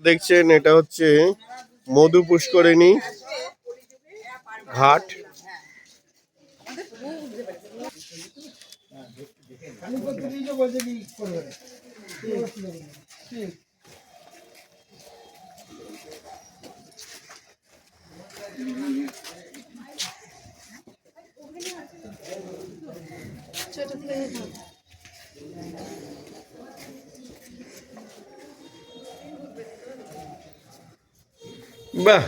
দেখছেন এটা হচ্ছে মধু পুষ্করিণী ঘাট। বাহ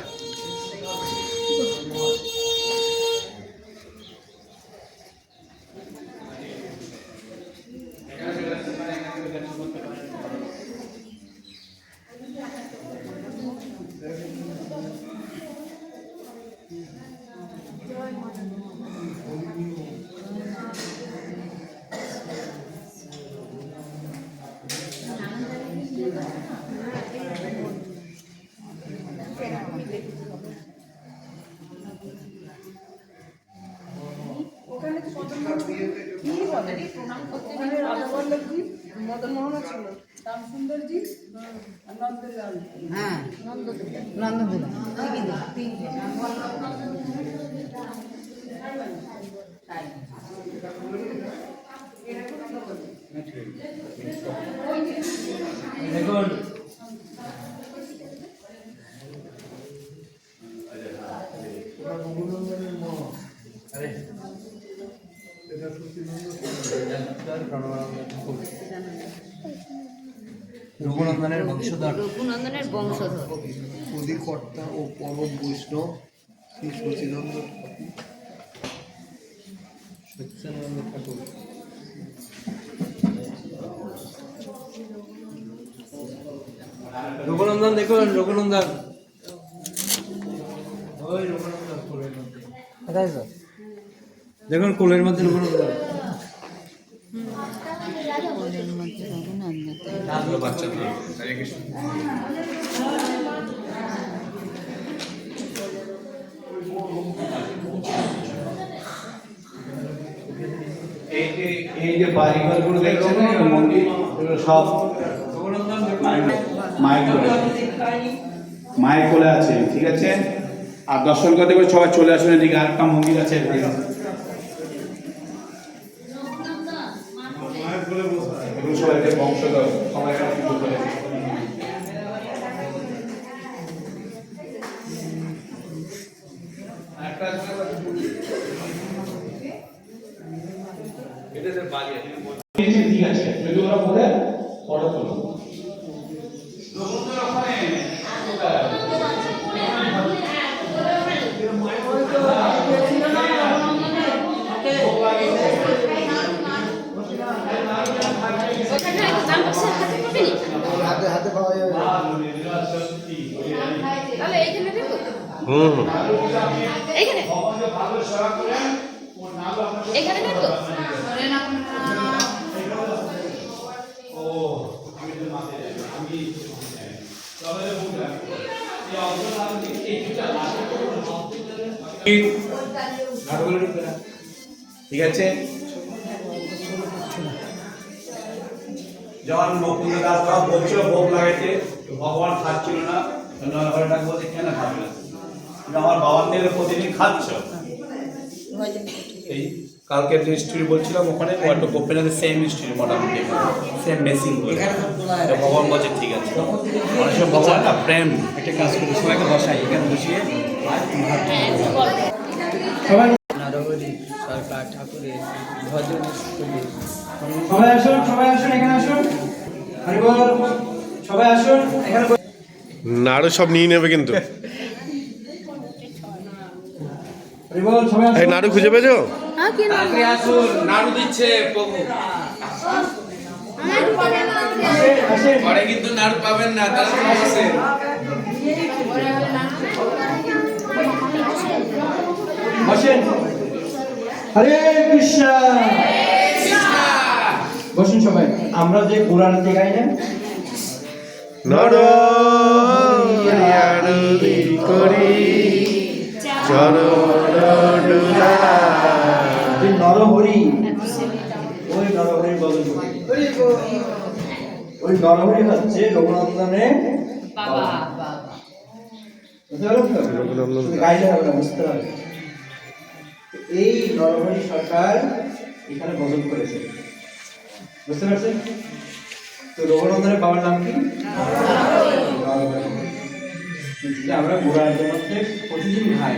রঘুনন্দনের বংশধর। রঘুনন্দনের বংশধর। অধিকর্তা ও পরম বৈষ্ণব শ্রী সচিদানন্দ সচ্চিদানন্দ ঠাকুর। রঘুনন্দন দেখুন রঘুনন্দন। ওই রঘুনন্দন কোলের মধ্যে। দেখুন কোলের মধ্যে রঘুনন্দন। এই যে এই যে বাড়িঘরগুলো দেখছেন মন্দির সব রঘুনন্দন মায়ের কোলে মায়ের কোলে আছে ঠিক আছে? আর দর্শন করতে করে সবাই চলে আসুন এদিকে আরেকটা মন্দির আছে এদিকে। এগুলো সবাই এদের বংশধর সবাই এখানে পুজো করে। আরেকটা আছে ঠিক আছে যদি ওরা বলে ফটো তুলো তাহলে এইখানে দেখো হুম হুম। এইখানে? এখানে দেখো ঠিক আছে? যখন মুকুন্দ দাস বাবা বলছিল ভোগ লাগাইতে ভগবান খাচ্ছিল না। নয় ঘরে ডাক বলতে কেন খাবে না? আমার বাবার থেকে প্রতিদিন খাচ্ছ? এই কালকে যে স্টোরি বলছিলাম ওখানে একটা গোপীনাথের সেম স্টোরি মোটামুটি সেম মেসিং করে। ভগবান বলছে ঠিক আছে। মানুষের ভগবান না প্রেম। একটা কাজ করি সবাইকে বসাই এখানে বসিয়ে। নারবলি সরকার ঠাকুরের ভজন সবাই আসুন সবাই আসুন এখানে আসুন হরিবল সবাই আসুন এখানে বসুন। নাড়ু সব নিয়ে নেবে কিন্তু। এই নাড়ু খুঁজে পেয়েছ? নাড়ু দিচ্ছে প্রভু আসেন, আসেন পরে কিন্তু নাড়ু পাবেন না বসেন। হরে কৃষ্ণ। বসুন সবাই আমরা যে কোরআন না নরহরি করি চরণ নরহরি ওই নরহরি বদল ওই নরহরি হচ্ছে রঘুনন্দনের হবে এই নরহরি সরকার এখানে বদল করেছে। বুঝতে পারছেন? তো রঘুনন্দনের বাবার নাম কি? আমরা বুড়াদের মধ্যে প্রতিদিন গাই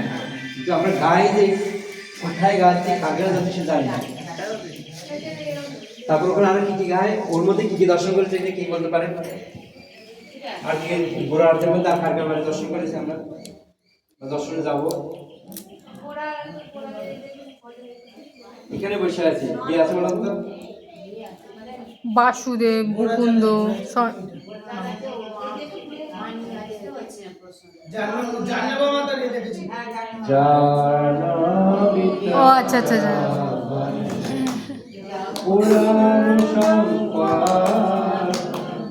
কিন্তু আমরা গাই যে কোথায় গাচ্ছে কাকেরা যাচ্ছে সে জানি না। তারপর ওখানে আরও কি কি গায়? ওর মধ্যে কি কি দর্শন করেছে এটা কি বলতে পারেন আর কি বুড়াদের মধ্যে আর কাকের বাড়ি দর্শন করেছে আমরা? দর্শনে যাব? এখানে বসে আছি। কি আছে বলো তো? বাসুদেব, মুকুন্দ ও আচ্ছা আচ্ছা আচ্ছা।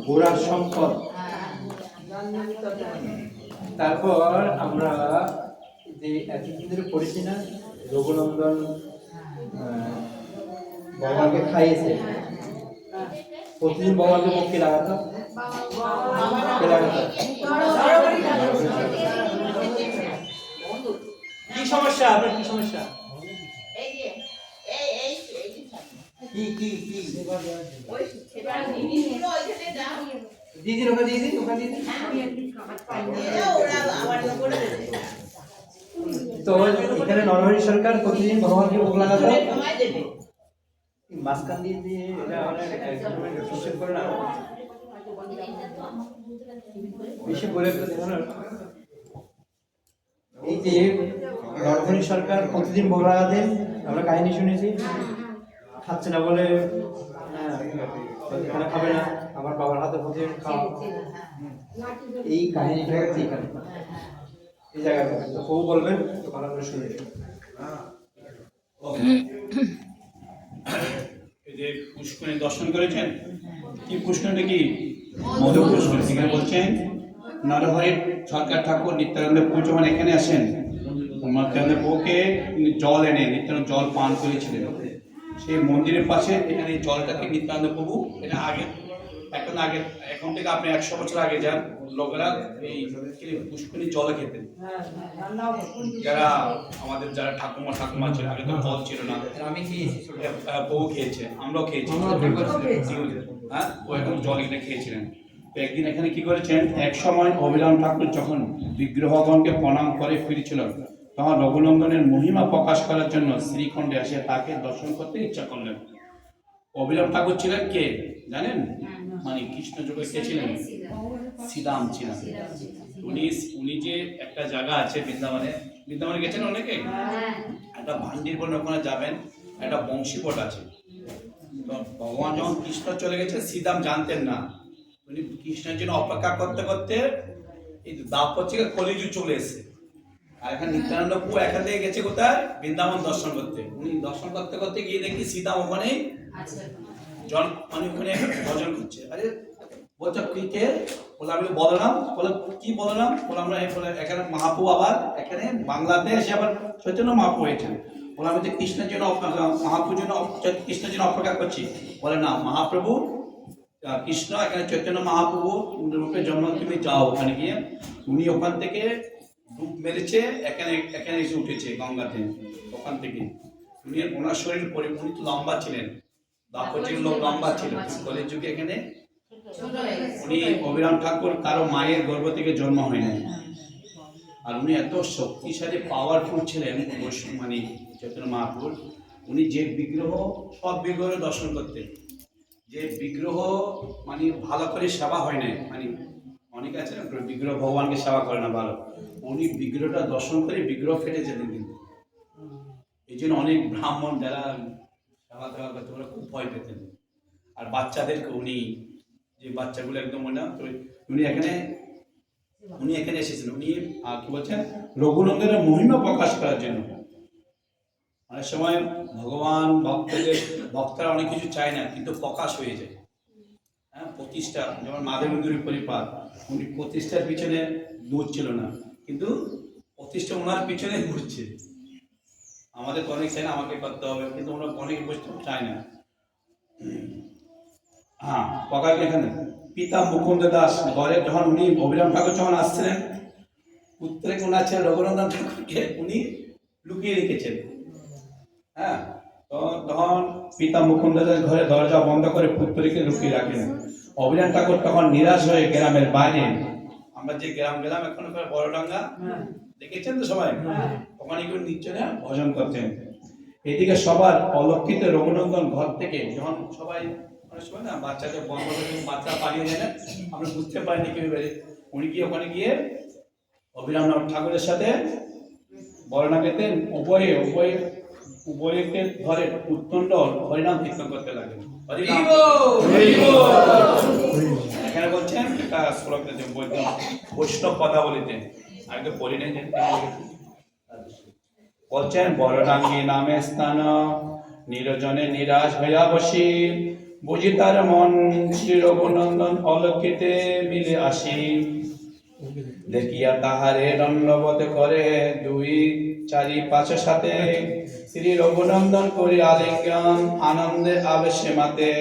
পুরাণ সম্পদ। তারপর আমরা যে এতদিন ধরে পড়েছি না, রঘুনন্দন বাবাকে খাইয়েছে। প্রতিদিন বাবাকে মুক্তি লাগাতো কে সমস্যা? আপনার কি সমস্যা? দিদির ওখানে তো এখানে নরহরি সরকার প্রতিদিন ভগবানকে ভোগ লাগাতো মাঝখান দিয়ে দিয়ে এটা হিসেব করে না? বেশি বলে এই যে নরহরি সরকার প্রতিদিন ভোগ লাগাতেন আমরা কাহিনী শুনেছি। খাচ্ছে না বলে হ্যাঁ, খাবে না আমার বাবার হাতে প্রতিদিন খাও এই কাহিনীটা হচ্ছে এখানে। এই জায়গাটা। তো বলবেন তো ভালো করে শুনে যে পুষ্করে দর্শন করেছেন? কি পুষ্করটা কি? মধু পুষ্কর এখানে বলছেন, নরহরি সরকার ঠাকুর নিত্যানন্দ প্রভু যখন এখানে আসেন। নিত্যানন্দ প্রভুকে জল এনে, নিত্যানন্দ জল পান করেছিলেন। সেই মন্দিরের পাশে এখানে জলটাকে নিত্যানন্দ প্রভু, এটা আগে এখন আগে এখন থেকে আপনি একশো বছর আগে যান লোকেরা এই জলে খেতেন। যারা আমাদের যারা ঠাকুমা ঠাকুমা ছিল আগে তো জল ছিল না। আমি খেয়েছি। বউ খেয়েছে আমরাও খেয়েছি। হ্যাঁ ও এখন জল এখানে খেয়েছিলেন। তো একদিন এখানে কি করেছেন এক সময় অভিরাম ঠাকুর যখন বিগ্রহগণকে প্রণাম করে ফিরেছিলেন তখন রঘুনন্দনের মহিমা প্রকাশ করার জন্য শ্রীখণ্ডে এসে তাকে দর্শন করতে ইচ্ছা করলেন। অভিরাম ঠাকুর ছিলেন কে? জানেন? মানে কৃষ্ণ যুগে কে ছিলেন? শ্রীরাম। ছিলেন। উনি উনি যে একটা জায়গা আছে বৃন্দাবনে বৃন্দাবনে গেছেন অনেকে? একটা ভান্ডির বলে ওখানে যাবেন একটা বংশীপট আছে। তো ভগবান যখন কৃষ্ণ চলে গেছে শ্রীরাম জানতেন না। উনি কৃষ্ণের জন্য অপেক্ষা করতে করতে এই দাপর থেকে কলিযুগ চলে এসেছে। আর এখানে নিত্যানন্দ পু এখান থেকে গেছে কোথায়? বৃন্দাবন দর্শন করতে। উনি দর্শন করতে করতে গিয়ে দেখি সীতাম ওখানে জল মানে ওখানে ভজন করছে। আরে, বলছে, কে বলে আমি বলরাম। বলে, কি বলরাম? বলে, আমরা এখানে মহাপু আবার এখানে বাংলাতে এসে আবার চৈতন্য মহাপু হয়েছেন বলে, আমি তো কৃষ্ণের জন্য অপ- মহাপুর জন্য কৃষ্ণের জন্য অপেক্ষা করছি। বলে, না, মহাপ্রভু কৃষ্ণ এখানে চৈতন্য মহাপ্রভু, রূপে জন্ম, তুমি যাও ওখানে গিয়ে। উনি ওখান থেকে ডুব মেরেছে এখানে এখানে এসে উঠেছে গঙ্গাতে, ওখান থেকে। উনি ওনার শরীর পরি, উনি তো লম্বা ছিলেন। দাপচির লোক লম্বা ছিল। কলের যুগে এখানে উনি অভিরাম ঠাকুর কারও মায়ের গর্ভ থেকে জন্ম হয় নাই। আর উনি এত শক্তিশালী পাওয়ারফুল ছিলেন মানে চৈতন্য মহাপুর উনি যে বিগ্রহ সব বিগ্রহ দর্শন করতেন। যে বিগ্রহ মানে ভালো করে সেবা হয় না মানে অনেক আছে না বিগ্রহ ভগবানকে সেবা করে না ভালো। উনি বিগ্রহটা দর্শন করে বিগ্রহ ফেটে যেতেন কিন্তু। এই জন্য অনেক ব্রাহ্মণ যারা সেবা দেওয়া করতে ওরা খুব ভয় পেতেন আর বাচ্চাদেরকে উনি, যে বাচ্চাগুলো একদম মনে উনি এখানে উনি এখানে এসেছেন উনি কি বলছেন রঘুনন্দনের মহিমা প্রকাশ করার জন্য। অনেক সময় ভগবান, ভক্তদের, ভক্তরা অনেক কিছু চায় না, কিন্তু প্রকাশ হয়ে যায়। হ্যাঁ প্রতিষ্ঠা, যেমন মাধবেন্দ্রের পরিপাত উনি প্রতিষ্ঠার পিছনে দূর ছিল না। কিন্তু প্রতিষ্ঠা ওনার পিছনে ঘুরছে আমাদের তো অনেক চাই না আমাকে করতে হবে, কিন্তু ওরা অনেক বস্তু চায় না। হ্যাঁ প্রকাশ এখানে। পিতা মুকুন্দ দাস ঘরে যখন উনি অভিরাম ঠাকুর যখন আসছিলেন উত্তরে ওনার ছেলে রঘুনন্দন ঠাকুরকে উনি লুকিয়ে রেখেছেন। হ্যাঁ তখন পিতা মুকুন্দ দাস ঘরে দরজা বন্ধ করে পুত্রীকে লুকিয়ে রাখেন। অভিরাম ঠাকুর তখন নিরাশ হয়ে গ্রামের বাইরে। আমরা যে গ্রাম গেলাম, এখন ওখানে বড়ডাঙ্গা। দেখেছেন তো সবাই? ওখানে কেউ নিচ্ছনে ভজন করছেন এদিকে সবার অলক্ষিত রঘুনন্দন ঘর থেকে যখন সবাই, অনেক সময় না বাচ্চাকে বন্ধ বাচ্চা পালিয়ে যায় না, আমরা বুঝতে পারিনি কেউ এবারে উনি কি ওখানে গিয়ে অভিরামনাথ ঠাকুরের সাথে বর্ণা পেতেন উভয়ে উভয়ে উভয়কে ধরে উত্তণ্ড হরিনাম কীর্তন করতে লাগলেন। এখানে বলছেন বৈষ্ণব কথা বলিতে আমি তো পড়ি নাই বলছেন বড়ডাঙ্গি নামে স্থান, নিরজনে নিরাশ হইয়া বসি। বুঝি তার মন শ্রী রঘুনন্দন অলক্ষিতে মিলে আসি। দেখিয়া তাহারে দণ্ডবত করে দুই চারি পাঁচ সাথে শ্রী রঘুনন্দন করি আলিঙ্গন, আনন্দে আবেশে মাতে।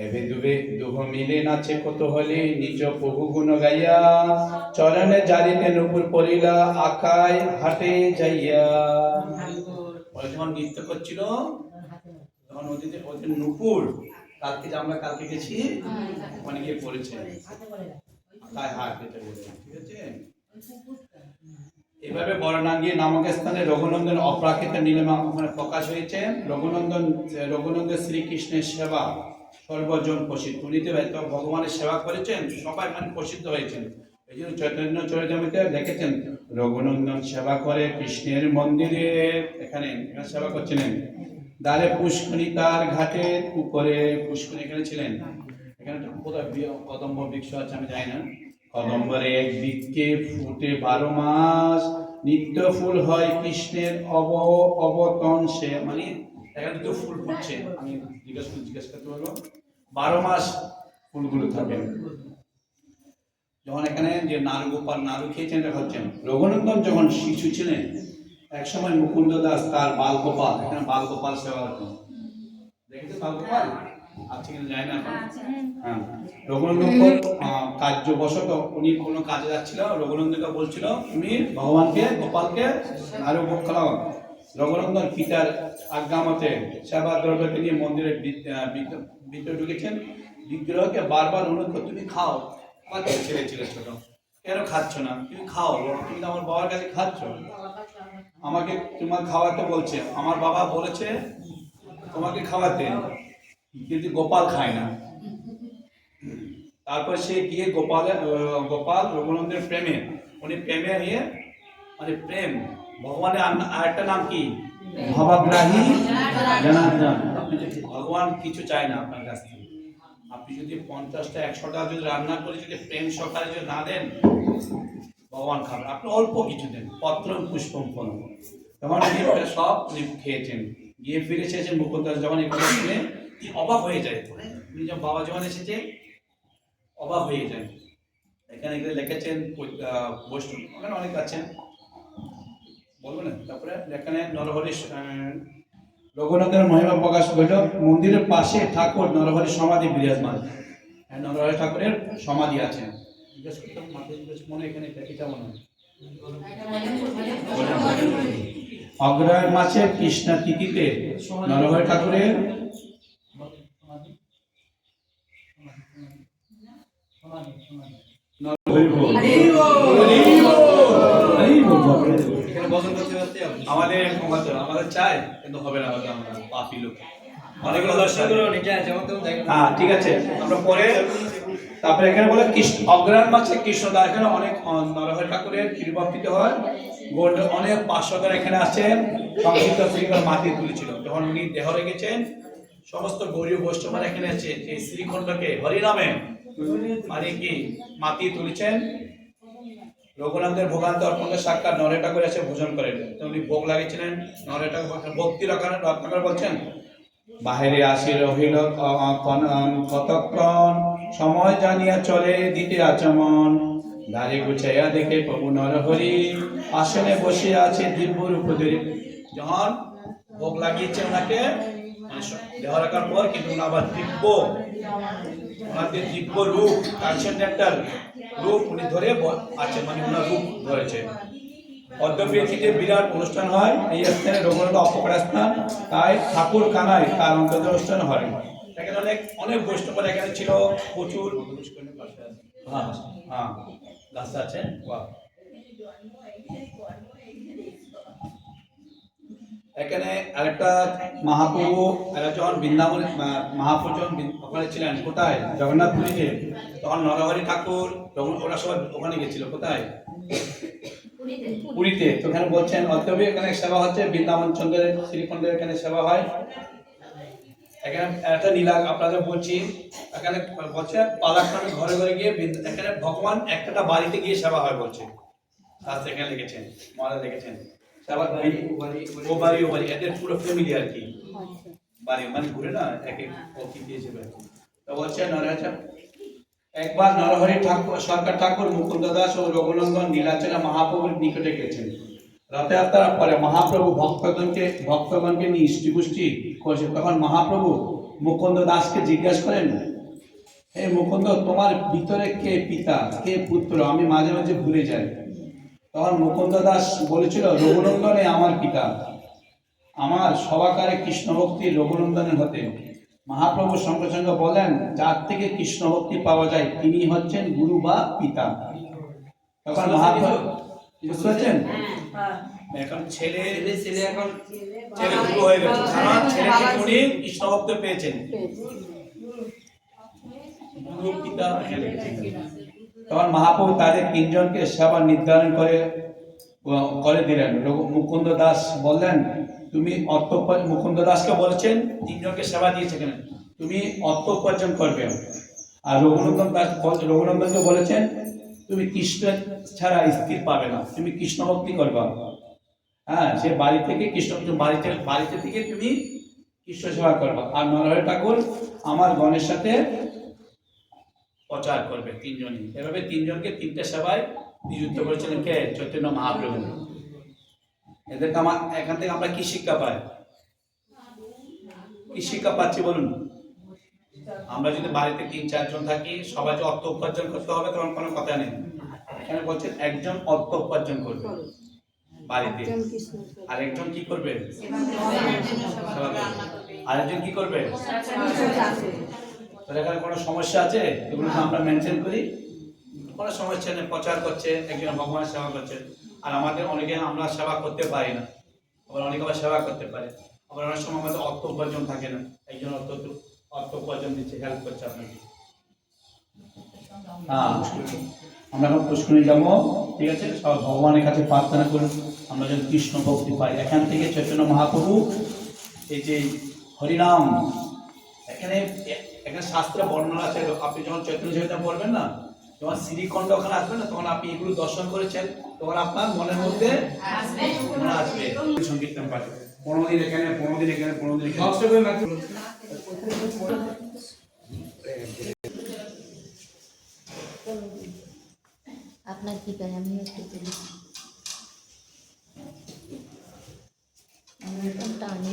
এবে দুবে দুহ মিলে নাচে কত হলি নিজ বহু গুণ গাইয়া চরণে জারিতে নুপুর পড়িলা আকায় হাটে যাইয়া যখন নৃত্য করছিল তখন ওদিকে ওদের নুপুর কালকে যে আমরা কালকে গেছি গিয়ে পড়েছে তাই হাট পেতে বলে ঠিক আছে এভাবে বরণাঙ্গী নামক স্থানে রঘুনন্দন অপ্রাকৃত নীলিমা ওখানে প্রকাশ হয়েছে রঘুনন্দন রঘুনন্দন শ্রীকৃষ্ণের সেবা সর্বজন প্রসিদ্ধ। উনি তো ভগবানের সেবা করেছেন, সবাই মানে প্রসিদ্ধ হয়েছেন। এই জন্য চৈতন্য চরিতামিতে দেখেছেন, রঘুনন্দন সেবা করে কৃষ্ণের মন্দিরে, এখানে সেবা করছিলেন। দ্বারে পুষ্করী তার ঘাটে, পুকুরে পুষ্করী এখানে ছিলেন। এখানে কোথায় কদম্ব বৃক্ষ আছে, আমি জানি না। কদম্বরে এক বৃক্ষে ফুটে বারো মাস, নিত্য ফুল হয় কৃষ্ণের অব অবতন সে মানে এখানে তো ফুল ফুটছে। আমি জিজ্ঞেস জিজ্ঞেস করতে পারব বারো মাস ফুলগুলো থাকে। যখন এখানে যে নারু গোপাল নারু খেয়েছেন হচ্ছেন। রঘুনন্দন যখন শিশু ছিলেন একসময় মুকুন্দ দাস তার বাল গোপাল এখানে বাল গোপাল সেবা হতো দেখেছে বাল গোপাল আছে কিনা যায় না হ্যাঁ। রঘুনন্দন কার্যবশত উনি কোনো কাজে যাচ্ছিল রঘুনন্দনকে বলছিল তুমি ভগবানকে গোপালকে আরও ভোগ খাওয়াও রঘুনন্দন পিতার আজ্ঞা মতে সেবা দ্রব্যকে নিয়ে মন্দিরে ভিতরে ঢুকেছেন। বিগ্রহকে বারবার অনুরোধ করে তুমি খাও। আমার ছেলে ছিল ছোট। কেন খাচ্ছ না? তুমি খাও তুমি আমার বাবার কাছে খাচ্ছ। আমাকে তোমার খাওয়াতে বলছে। আমার বাবা বলেছে, তোমাকে খাওয়াতে। কিন্তু গোপাল খায় না। তারপর সে গিয়ে গোপালের গোপাল রঘুনন্দের প্রেমে, উনি প্রেমে নিয়ে মানে প্রেম ভগবানের আর- আরেকটা নাম কি? ভবগ্রাহী জনার্দন। ভগবান কিছু চায় না আপনার কাছ থেকে, আপনি যদি পঞ্চাশটা, একশোটা যদি রান্না করে যদি প্রেম সহকারে যদি না দেন, ভগবান খাবেন আপনি অল্প কিছু দেন, পত্র পুষ্পম ফল। তখন সব উনি খেয়েছেন, গিয়ে ফিরে এসেছেন মুকুন্দ দাস যখন এগুলো শুনে অবাক হয়ে যায়। উনি যখন বাবা যখন এসেছে, অবাক হয়ে যায়। এখানে লিখেছেন বৈষ্ণব অনেক আছেন। বলব না? তারপরে এখানে নরহরি রঘুনাথের মহিমা প্রকাশ হইল মন্দিরের পাশে ঠাকুর নরহরি সমাধি বিরাজমান। হ্যাঁ, নরহরি ঠাকুরের সমাধি আছে। জিজ্ঞেস করতাম জিজ্ঞেস মনে এখানে এটা মনে হয়? অগ্রহায়ণ কৃষ্ণা তিথিতে নরহরি ঠাকুরের নরহরি বল। হরি বল, বাপরে। আমাদের আমাদের আমাদের চাই কিন্তু হবে না হয়তো আমরা পাপি লোক। অনেকগুলো দর্শন হ্যাঁ ঠিক আছে। আমরা পরে তারপরে এখানে বলে কৃষ্ণ অগ্রাণ মাসে কৃষ্ণদা এখানে অনেক নরহরি ঠাকুরের কৃপা হয়। গোল্ড অনেক পার্শ্বদের এখানে আছেন সংক্ষিপ্ত শ্রীকর মাটি তুলেছিল। যখন উনি দেহ রেখেছেন সমস্ত গৌরী বৈষ্ণবরা এখানে আছে এই শ্রীখণ্ডকে হরিনামে মানে কি মাটি তুলেছেন। রঘুনাথের ভোগান্ত অর্পণকে সাক্ষাৎ নরেটা করে এসে ভোজন করেন। তো উনি ভোগ লাগিয়েছিলেন। নরেটা ভক্তি রক্ষণ রত্নাকর বলছেন, বাহিরে আসি রহিল কতক্ষণ সময় জানিয়া চলে দিতে আচমন। দাঁড়ি গুছাইয়া দেখে প্রভু নরহরি আসনে বসে আছে দিব্য রূপদের যখন ভোগ লাগিয়েছে ওনাকে? দেহ রাখার পর কিন্তু আবার দিব্য, ওনার যে দিব্য রূপ ট্রান্সেন্ডেন্টাল রূপ উনি ধরে আছে মানে ওনার রূপ ধরেছে। পদ্মপীঠিতে বিরাট অনুষ্ঠান হয়, এই স্থানে রঘুনাথ অপকরা স্থান, তাই ঠাকুর কানায় তার অন্তত অনুষ্ঠান হয়। এখানে অনেক অনেক বৈষ্ণব এখানে ছিল, প্রচুর। হ্যাঁ হ্যাঁ রাস্তা আছে, বাহ। এখানে আরেকটা মহাপ্রভু যখন বৃন্দাবন মহাপ্রভু যখন ওখানে ছিলেন, কোথায়? জগন্নাথ পুরীতে। তখন নরহরি ঠাকুর, তখন ওরা সবাই ওখানে গেছিল, কোথায়? পুরীতে। তো ওখানে বলছেন অতএব এখানে সেবা হচ্ছে, বৃন্দাবন চন্দ্রের, শ্রীখণ্ডের এখানে সেবা হয়। এখানে একটা নীলা আপনাদের বলছি, এখানে বলছে, পালাক্রমে ঘরে ঘরে গিয়ে এখানে ভগবান একটা বাড়িতে গিয়ে সেবা হয় বলছে। আর সেখানে লিখেছেন, মহারাজ লিখেছেন। সেবা ও বাড়ি ও বাড়ি এদের পুরো ফ্যামিলি আর কি। বাড়ি মানে ঘুরে না এক এক অতিথি হিসেবে তো বলছে নরহরি একবার নরহরি ঠাকুর সরকার ঠাকুর মুকুন্দ দাস ও রঘুনন্দন নীলাচলা মহাপ্রভুর নিকটে গেছেন। রথযাত্রার পরে মহাপ্রভু ভক্তগণকে ভক্তগণকে নিয়ে ইষ্টিপুষ্টি করছে তখন মহাপ্রভু মুকুন্দ দাসকে জিজ্ঞাসা করেন হে মুকুন্দ তোমার ভিতরে কে পিতা কে পুত্র? আমি মাঝে মাঝে ভুলে যাই। তখন মুকুন্দ দাস বলেছিল রঘুনন্দনে আমার পিতা। আমার সবাকারে কৃষ্ণ ভক্তি রঘুনন্দনের হতে। মহাপ্রভু সঙ্গে সঙ্গে বলেন যার থেকে কৃষ্ণ ভক্তি পাওয়া যায় তিনি হচ্ছেন গুরু বা পিতা। তখন মহাপ্রভু বুঝতে পারছেন? এখন ছেলে ছেলে এখন ছেলে গুরু হয়ে গেছে। কারণ ছেলে উনি কৃষ্ণ ভক্ত পেয়েছেন। গুরু পিতা। তখন মহাপ্রভু তাদের তিনজনকে সেবা নির্ধারণ করে করে দিলেন। মুকুন্দ দাস বললেন, তুমি অর্থ মুকুন্দ দাসকে বলেছেন, তিনজনকে সেবা দিয়েছে কেন? তুমি অর্থ উপার্জন করবে। আর রঘুনন্দন দাস রঘুনন্দনকে বলেছেন, তুমি কৃষ্ণ ছাড়া স্থির পাবে না, তুমি কৃষ্ণ ভক্তি করবা। হ্যাঁ সে বাড়ি থেকে কৃষ্ণ, বাড়িতে বাড়িতে থেকে তুমি কৃষ্ণ সেবা করবা। আর নরহরি ঠাকুর, আমার গণের সাথে প্রচার করবে তিনজনই। এভাবে তিনজনকে তিনটে সেবায় নিযুক্ত করেছিলেন কে? চৈতন্য মহাপ্রভু। এদেরকে আমার এখান থেকে আমরা কি শিক্ষা পাই? কি শিক্ষা পাচ্ছি বলুন? আমরা যদি বাড়িতে তিন চারজন থাকি সবাই যে অর্থ উপার্জন করতে হবে তখন কোনো কথা নেই। এখানে বলছেন একজন অর্থ উপার্জন করবে বাড়িতে। আরেকজন কি করবে। আরেকজন কি করবে। এখানে কোনো সমস্যা আছে? এগুলো আমরা মেনশন করি। কোনো সমস্যা নেই প্রচার করছে একজন ভগবানের সেবা করছে। আর আমাদের অনেকে আমরা সেবা করতে পারি না। আবার অনেকে আবার সেবা করতে পারে। আবার অনেক সময় আমাদের অর্থ উপার্জন থাকে না। একজন অর্থ অর্থ উপার্জন দিচ্ছে হেল্প করছে আপনাকে। হ্যাঁ আমরা এখন পুষ্করণী যাব ঠিক আছে? সব ভগবানের কাছে প্রার্থনা করুন। আমরা যেন কৃষ্ণ ভক্তি পাই। এখান থেকে চৈতন্য মহাপ্রভু এই যে হরিনাম এখানে এখানে শাস্ত্রে বর্ণনা আছে আপনি যখন চৈতন্য চরিতা পড়বেন না যখন শ্রীখণ্ড ওখানে আসবেন না তখন আপনি এগুলো দর্শন করেছেন তখন আপনার মনের মধ্যে মনে আসবে। সংকীর্তন পাঠ। পনেরো দিন এখানে পনেরো দিন এখানে পনেরো দিন আপনার কি পাই আমি একটু তুলি আমি এখন টানি।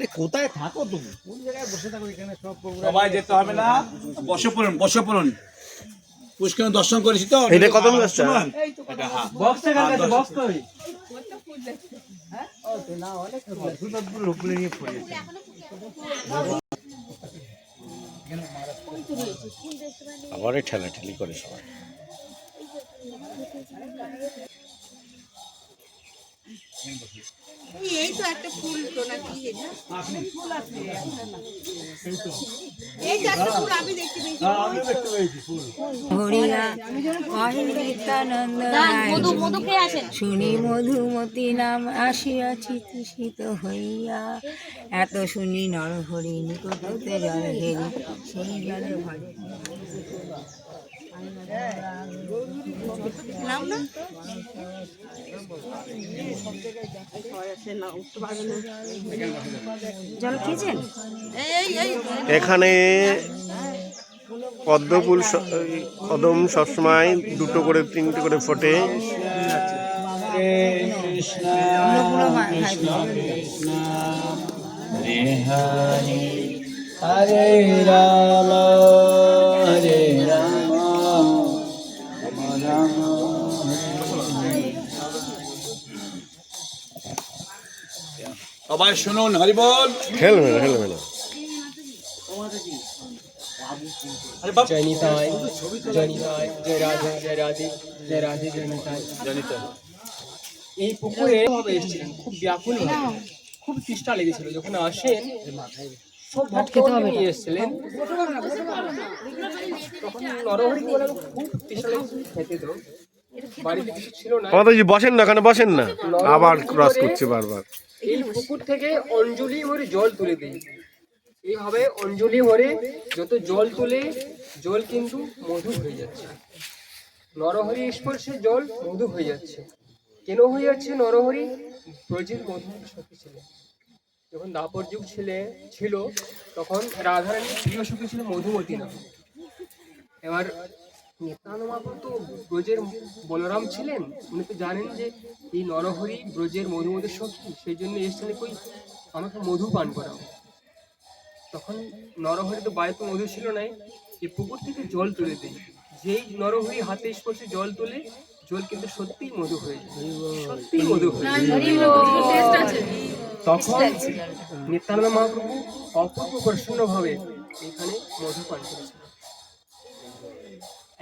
আরে কোথায় থাকো তুমি? কোন জায়গায় বসে থাকো এখানে? সব প্রোগ্রাম সবাই যেতে হবে না? বসে পড়ুন বসে পড়ুন পুষ্কর দর্শন করেছি তো। এটা কত হ্যাঁ। আবারই ঠেলা ঠেলি করে সবাই। এই তো একটা ফুল তো নাকি এটা ফুল আছে এই তো একটা ফুল আমি দেখতে পেয়েছি। হরিয়া অহে নিত্যানন্দ মধু মধু খেয়ে আসেন শুনি মধুমতি নাম আসিয়াছি তৃষিত হইয়া। এত শুনি নরহরি নিকট হতে জল ঘেরি সেই জলে ভরে এখানে পদ্ম ফুল কদম সবসময় দুটো করে তিনটে করে ফোটে। হরে রাম হরে। সবাই শুনুন হরিবল খেলবে না খেলবে না জয় নিতাই জয় নিতাই জয় রাধে জয় রাধে জয় রাধে জয় নিতাই জানিত এই পুকুরে ভাবে এসেছিলেন খুব ব্যাকুল খুব তৃষ্ণা লেগেছিল। যখন আসেন সব ভক্তগণ নিয়ে এসেছিলেন তখন নরহরি বলে খুব লেগেছিল খেতে তো। বাড়িতে কিছু ছিল না। বসেন না ওখানে বসেন না। আবার ক্রস করছে বারবার। এই পুকুর থেকে অঞ্জলি ভরে জল তুলে দেয়। এইভাবে অঞ্জলি ভরে যত জল তুলে জল কিন্তু মধু হয়ে যাচ্ছে। নরহরি স্পর্শে জল মধু হয়ে যাচ্ছে। কেন হয়ে যাচ্ছে নরহরি? ব্রজের মধু সখী ছিলেন যখন দাপর যুগ ছিলে ছিল তখন রাধারানীর প্রিয় সখী ছিল মধুমতি নাম। এবার নিত্যানন্দ মহাপ্রভু তো ব্রজের বলরাম ছিলেন, উনি তো জানেন যে এই নরহরি ব্রজের মধুমতি সখী সেই জন্য এসেছিলেন কই? আমাকে মধু পান করাও। তখন নরহরি তো বাড়িতে মধু ছিল নাই এই পুকুর থেকে জল তুলে দেয়। যেই নরহরি হাতে স্পর্শে জল তুলে, জল কিন্তু সত্যিই মধু হয়ে যায়। সত্যিই মধু হয়ে তখন নিত্যানন্দ মহাপ্রভু অপূর্ব প্রসন্ন ভাবে এখানে মধু পান করেছিলেন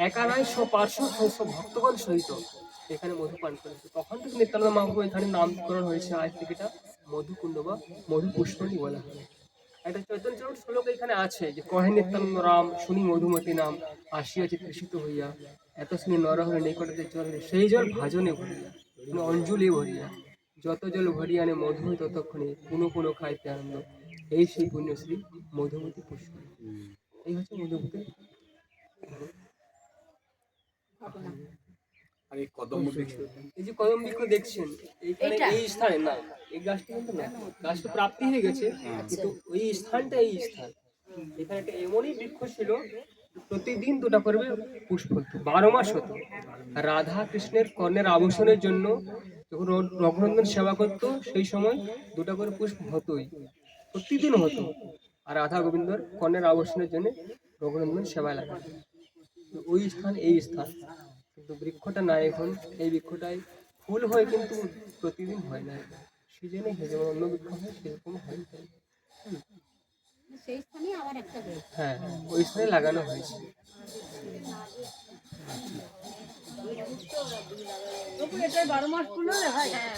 একা নয় সব পার্শ্ব ভক্তগণ সহিত এখানে মধু পান করেছে। তখন থেকে নিত্যানন্দ মহাপ্রভু এখানে নামকরণ হয়েছে। আজ থেকে এটা মধুকুণ্ড বা মধু পুষ্পণী বলা হয়। একটা চৈতন্য চরণ শ্লোক এখানে আছে যে, কহে নিত্যানন্দ রাম, শুনি মধুমতি নাম, আসিয়াছে তৃষিত হইয়া এত শুনি নরহরে নিকটতে চলে সেই জল ভাজনে ভরিয়া মানে অঞ্জলি ভরিয়া, যত জল ভরিয়া আনে মধু ততক্ষণে পুনো পুনো খাইতে আনন্দ। এই সেই পুণ্যশ্রী মধুমতি পুষ্প এই হচ্ছে মধুমতি আর এই কদম এই যে কদম বৃক্ষ দেখছেন এইখানে এই স্থানে না এই গাছটা কিন্তু না গাছটা প্রাপ্তি হয়ে গেছে কিন্তু ওই স্থানটা এই স্থান। এখানে একটা এমনই বৃক্ষ ছিল প্রতিদিন দুটা করবে পুষ্প হতো বারো মাস হতো। রাধা কৃষ্ণের কর্ণের আভূষণের জন্য যখন র- রঘুনন্দন সেবা করতো সেই সময় দুটা করে পুষ্প হতোই। প্রতিদিন হতো। আর রাধা গোবিন্দর কর্ণের আভূষণের জন্য রঘুনন্দন সেবা লাগে ওই স্থান এই স্থান। কিন্তু বৃক্ষটা নাই এখন। এই বৃক্ষটায় ফুল হয় কিন্তু প্রতিদিন হয় না। সিজনে জন্য যেমন অন্য বৃক্ষ হয় সেরকম হয় না। সেই স্থানে আবার একটা বেশ হ্যাঁ ওই স্থানে লাগানো হয়েছে।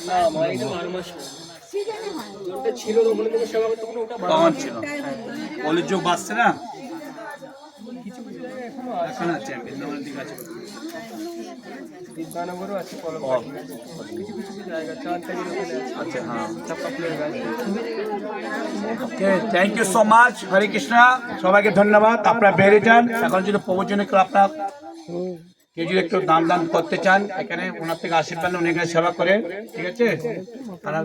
না মা এটা বারো মাস হয়। ওটা ছিল তখন ওটা ছিল। কলের যোগ বাঁচছে না? এখন আছে বৃন্দাবনের দিকে আছে। বিদ্যানগরও আছে কলম কিছু কিছু জায়গা চাঁদ আচ্ছা হ্যাঁ। চাপা ফুলের গাছ। Okay thank you so much Hare Krishna সবাইকে ধন্যবাদ আপনারা বেড়ে যান। এখন যদি প্রবচনে আপনার কেউ যদি একটু দান দান করতে চান এখানে ওনার থেকে আশীর্বাদ উনি এখানে সেবা করেন ঠিক আছে? তারা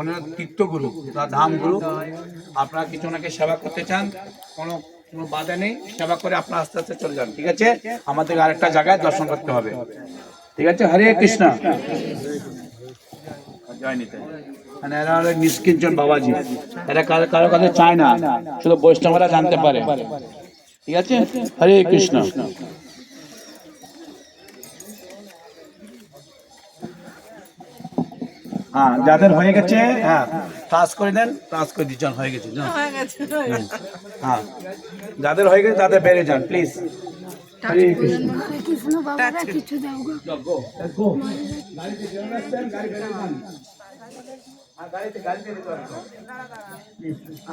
ওনার তীর্থগুরু বা ধাম গুরু। আপনারা কিছু ওনাকে সেবা করতে চান কোনো কোনো বাধা নেই, সেবা করে আপনার আস্তে আস্তে চলে যান, ঠিক আছে? আমাদের আরেকটা জায়গায় দর্শন করতে হবে। ঠিক আছে? হরে কৃষ্ণ। মানে নিষ্কিঞ্চন বাবাজি। এরা কারও কারও কাছে চায় না, শুধু বৈষ্ণবরা জানতে পারে। ঠিক আছে? হরে কৃষ্ণ। হ্যাঁ যাদের হয়ে গেছে হ্যাঁ। টাচ করে দেন টাচ করে দিচ্ছেন হয়ে গেছে হ্যাঁ যাদের হয়ে গেছে তাদের বেড়ে যান প্লিজ যান।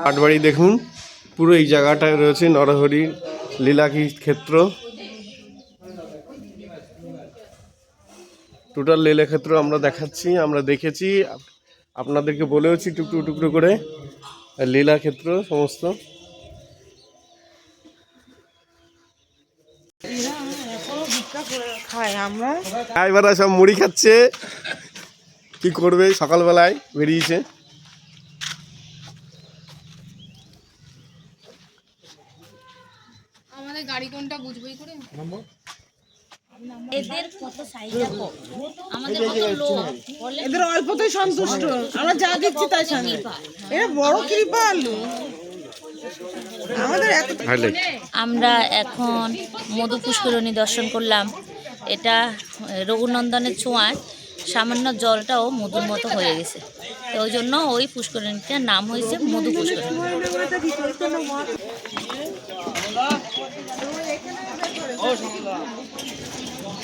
আটবাড়ি দেখুন পুরো এই জায়গাটায় রয়েছে নরহরির লীলাকি ক্ষেত্র। টোটাল লীলা ক্ষেত্র আমরা দেখাচ্ছি আমরা দেখেছি আপনাদেরকে বলেওছি টুকরো টুকরো করে। লীলা ক্ষেত্র সমস্ত। এবারে সব মুড়ি খাচ্ছে। কি করবে? সকালবেলায় বেরিয়েছে। আমাদের গাড়ি কোনটা বুঝবই করে? এদের কত সাইজ দেখো আমাদের কত লোক? এদের অল্পতেই সন্তুষ্ট। আমরা যা দিচ্ছি তাই শান্তি এরা বড় কৃপালু আমাদের এত আমরা এখন মধু পুষ্করণী দর্শন করলাম। এটা রঘুনন্দনের ছোঁয়ায় সামান্য জলটাও মধুর মতো হয়ে গেছে। তো ওই জন্য ওই পুষ্করণীটার নাম হয়েছে মধু পুষ্করণী।